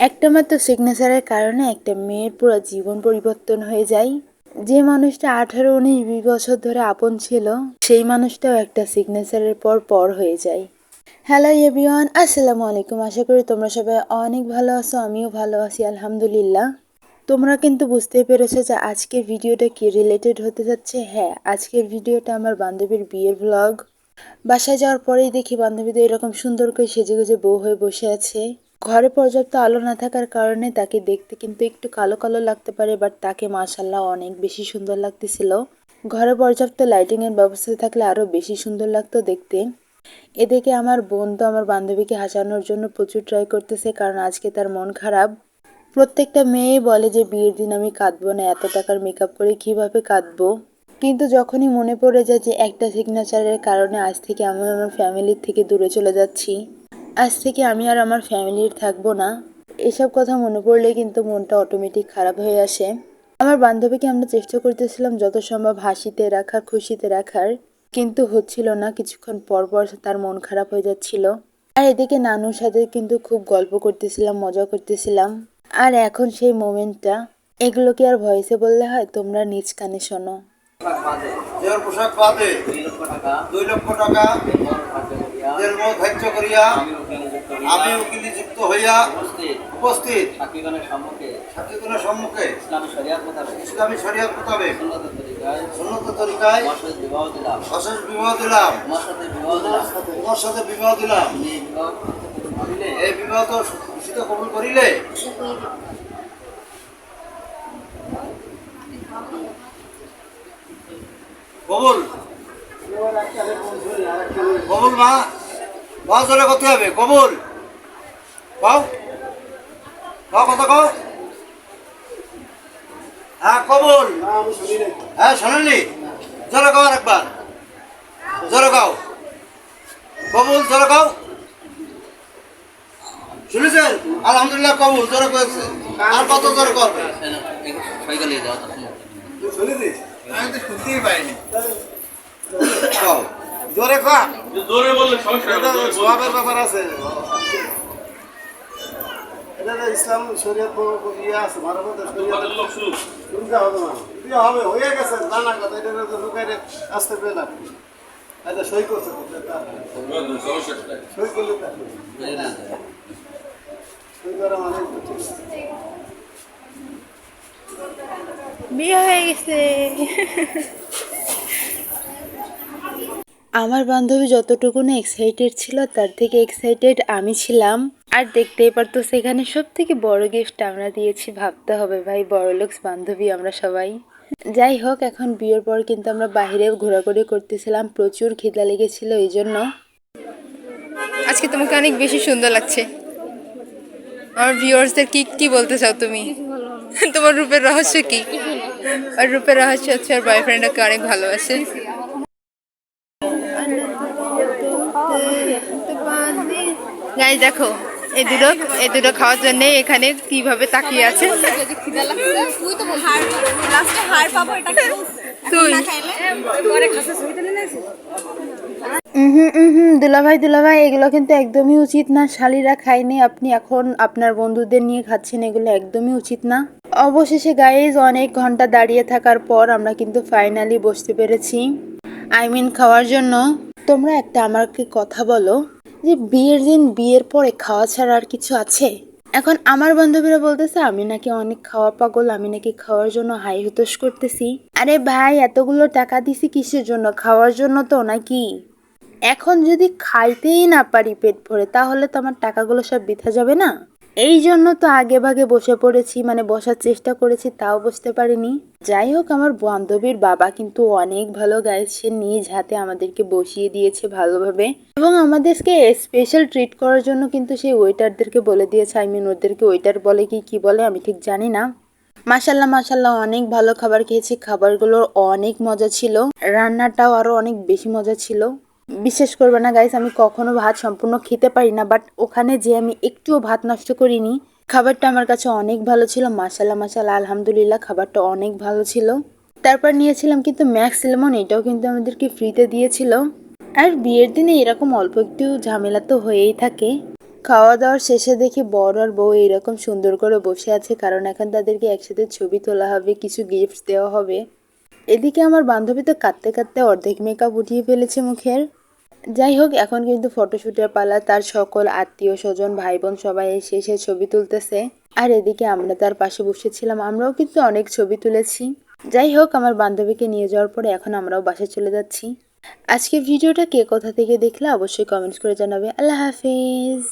একটা মাত্র সিগনেচারের কারণে একটা মেয়ের পুরো জীবন পরিবর্তন হয়ে যায়। যে মানুষটা আঠারো উনিশ বিশ বছর ধরে আপন ছিল, সেই মানুষটাও একটা সিগনেচারের পর পর হয়ে যায়। হ্যালো এভরিওয়ান আসসালামু আলাইকুম। আশা করি তোমরা সবাই অনেক ভালো আছো, আমিও ভালো আছি, আলহামদুলিল্লাহ। তোমরা কিন্তু বুঝতেই পেরেছ যে আজকের ভিডিওটা কি রিলেটেড হতে যাচ্ছে? হ্যাঁ আজকের ভিডিওটা আমার বান্ধবীর বিয়ের ব্লগ বাসায় যাওয়ার পরেই দেখি বান্ধবীদের এরকম সুন্দর করে সেজে গুজে বউ হয়ে বসে আছে। ঘরে পর্যাপ্ত আলো না থাকার কারণে তাকে দেখতে কিন্তু একটু কালো কালো লাগতে পারে বাট তাকে মাশাল্লাহ অনেক বেশি সুন্দর লাগতেছিল। ঘরে পর্যাপ্ত লাইটিংয়ের ব্যবস্থা থাকলে আরও বেশি সুন্দর লাগতো দেখতে। এদিকে আমার বোন তো আমার বান্ধবীকে হাসানোর জন্য প্রচুর ট্রাই করতেছে কারণ আজকে তার মন খারাপ। প্রত্যেকটা মেয়ে বলে যে, বিয়ের দিন আমি কাঁদবো না, এত টাকার মেকআপ করে কীভাবে কাঁদবো? কিন্তু যখনই মনে পড়ে যায় যে, একটা সিগনেচারের কারণে আজ থেকে আমি আমার ফ্যামিলির থেকে দূরে চলে যাচ্ছি। আজ থেকে আমি আর আমার ফ্যামিলির থাকব না। এসব কথা মনে পড়লে কিন্তু মনটা অটোমেটিক খারাপ হয়ে আসে। আমার বান্ধবীকে আমরা চেষ্টা করতেছিলাম যত সম্ভব হাসিতে রাখার, খুশিতে রাখার। কিন্তু হচ্ছিল না, কিছুক্ষণ পর পর তার মন খারাপ হয়ে যাচ্ছিল। আর এদিকে নানুর সাথে কিন্তু খুব গল্প করতেছিলাম, মজা করতেছিলাম। আর এখন সেই মোমেন্টটা, এগুলো কি আর ভয়েসে বললে হয়? তোমরা নিজ কানে শোনো। পোশাক দুই লক্ষ টাকা। মত ধার্য করিয়া আমি উকিল নিযুক্ত হইয়া উপস্থিত। সাক্ষীগণের সম্মুখে সাক্ষীগণের সম্মুখে ইসলামী শরিয়াত মোতাবেক ইসলামী শরিয়াত মোতাবেক সুন্নত তরিকায় বিবাহ দিলাম। অশেষ বিবাহ তোমার সাথে বিবাহ দিলাম। এই বিবাহ তো খুশিতে কবুল করিলে। কবুল। কবুল মা। জোরে করতে হবে কবুল। কও কও কথা কও হ্যাঁ কবুল। হ্যাঁ শোনেননি? জোরে কও একবার জোরে কও। কবুল জোরে কও। শুনেছেন? আলহামদুলিল্লাহ কবুল। জোরে করেছে আর কত জোরে করবে? যাও আমি তো। শুনতেই পাইনি কও। জোরে কও জোরে বললে সমস্যা জবাবের ব্যাপার আছে। এটা তো ইসলাম শরীয়ত ইয়ে আছে ভারতের শরীয়ত শুনতে হবে না। বিয়ে হবে হয়ে গেছে জানা কথা এটা তো লুকাই আসতে পেলে এটা সই করছে। সই করলে তা সই করা মানে। বিয়ে হয়ে গেছে। আমার বান্ধবী যতটুকু না এক্সাইটেড ছিল, তার থেকে এক্সাইটেড আমি ছিলাম। আর দেখতেই পারতো সেখানে সব থেকে বড় গিফট আমরা দিয়েছি, ভাবতে হবে ভাই বড় লোকস বান্ধবী আমরা সবাই। যাই হোক, এখন বিয়ের পর কিন্তু আমরা বাইরে ঘোরাঘুরি করতেছিলাম, প্রচুর খিদা লেগেছিল এই জন্য। আজকে তোমাকে অনেক বেশি সুন্দর লাগছে। আমার ভিউয়ার্সদের কি কি বলতে চাও তুমি? তোমার রূপের রহস্য কি? আর রূপের রহস্য হচ্ছে, আর বয়ফ্রেন্ডকে অনেক ভালোবাসে। গাই দেখো, এই দুটো এই দুটো খাওয়ার জন্য এখানে কীভাবে তাকিয়ে আছে? তুই। হুম দুলাভাই দুলাভাই, এগুলো কিন্তু একদমই উচিত না। শালিরা খায়নি, আপনি এখন আপনার বন্ধুদের নিয়ে খাচ্ছেন, এগুলো একদমই উচিত না। অবশেষে গাইজ অনেক ঘণ্টা দাঁড়িয়ে থাকার পর আমরা কিন্তু ফাইনালি বসতে পেরেছি। আই মিন খাওয়ার জন্য। তোমরা একটা আমাকে কথা বলো। যে বিয়ের দিন, বিয়ের পরে খাওয়া ছাড়া আর কিছু আছে? এখন আমার বান্ধবীরা বলতেছে, আমি নাকি অনেক খাওয়া পাগল, আমি নাকি খাওয়ার জন্য হাই হুতোষ করতেছি। আরে ভাই, এতগুলো টাকা দিছি কিসের জন্য? খাওয়ার জন্য তো নাকি? এখন যদি খাইতেই না পারি পেট ভরে, তাহলে তো আমার টাকাগুলো সব বৃথা যাবে না? এই জন্য তো আগে ভাগে বসে পড়েছি মানে বসার চেষ্টা করেছি, তাও বসতে পারিনি। যাই হোক, আমার বান্ধবীর বাবা কিন্তু অনেক ভালো গাইছে নিজ হাতে আমাদেরকে বসিয়ে দিয়েছে ভালোভাবে। এবং আমাদেরকে স্পেশাল ট্রিট করার জন্য কিন্তু সেই ওয়েটারদেরকে বলে দিয়েছে আই মিন ওদেরকে ওয়েটার বলে কি কি বলে, আমি ঠিক জানি না। মাসাল্লাহ মাসাল্লাহ অনেক ভালো খাবার খেয়েছি, খাবারগুলোর অনেক মজা ছিল। রান্নাটাও আরও অনেক বেশি মজা ছিল। বিশ্বাস করবে না গাইস আমি কখনো ভাত সম্পূর্ণ খেতে পারি না বাট ওখানে যে আমি একটুও ভাত নষ্ট করিনি, খাবারটা আমার কাছে অনেক ভালো ছিল মাসাল্লাহ মাসাল্লাহ আলহামদুলিল্লাহ, খাবারটা অনেক ভালো ছিল। তারপর নিয়েছিলাম কিন্তু ম্যাক্স লেমন, এটাও কিন্তু আমাদেরকে ফ্রিতে দিয়েছিল। আর বিয়ের দিনে এরকম অল্প একটু ঝামেলা তো হয়েই থাকে। খাওয়া দাওয়ার শেষে দেখি বড় আর বউ এরকম সুন্দর করে বসে আছে, কারণ এখন তাদেরকে একসাথে ছবি তোলা হবে, কিছু গিফট দেওয়া হবে। এদিকে আমার বান্ধবী তো কাঁদতে কাঁদতে অর্ধেক মেকআপ উঠিয়ে ফেলেছে মুখের। যাই হোক, এখন কিন্তু ফটোশুটের পালা তার সকল আত্মীয় স্বজন ভাই বোন সবাই এসে এসে ছবি তুলতেছে। আর এদিকে আমরা তার পাশে বসেছিলাম, আমরাও কিন্তু অনেক ছবি তুলেছি। যাই হোক, আমার বান্ধবীকে নিয়ে যাওয়ার পরে এখন আমরাও বাসায় চলে যাচ্ছি। আজকে ভিডিওটা কে কোথা থেকে দেখলে অবশ্যই কমেন্টস করে জানাবে। আল্লাহ হাফিজ।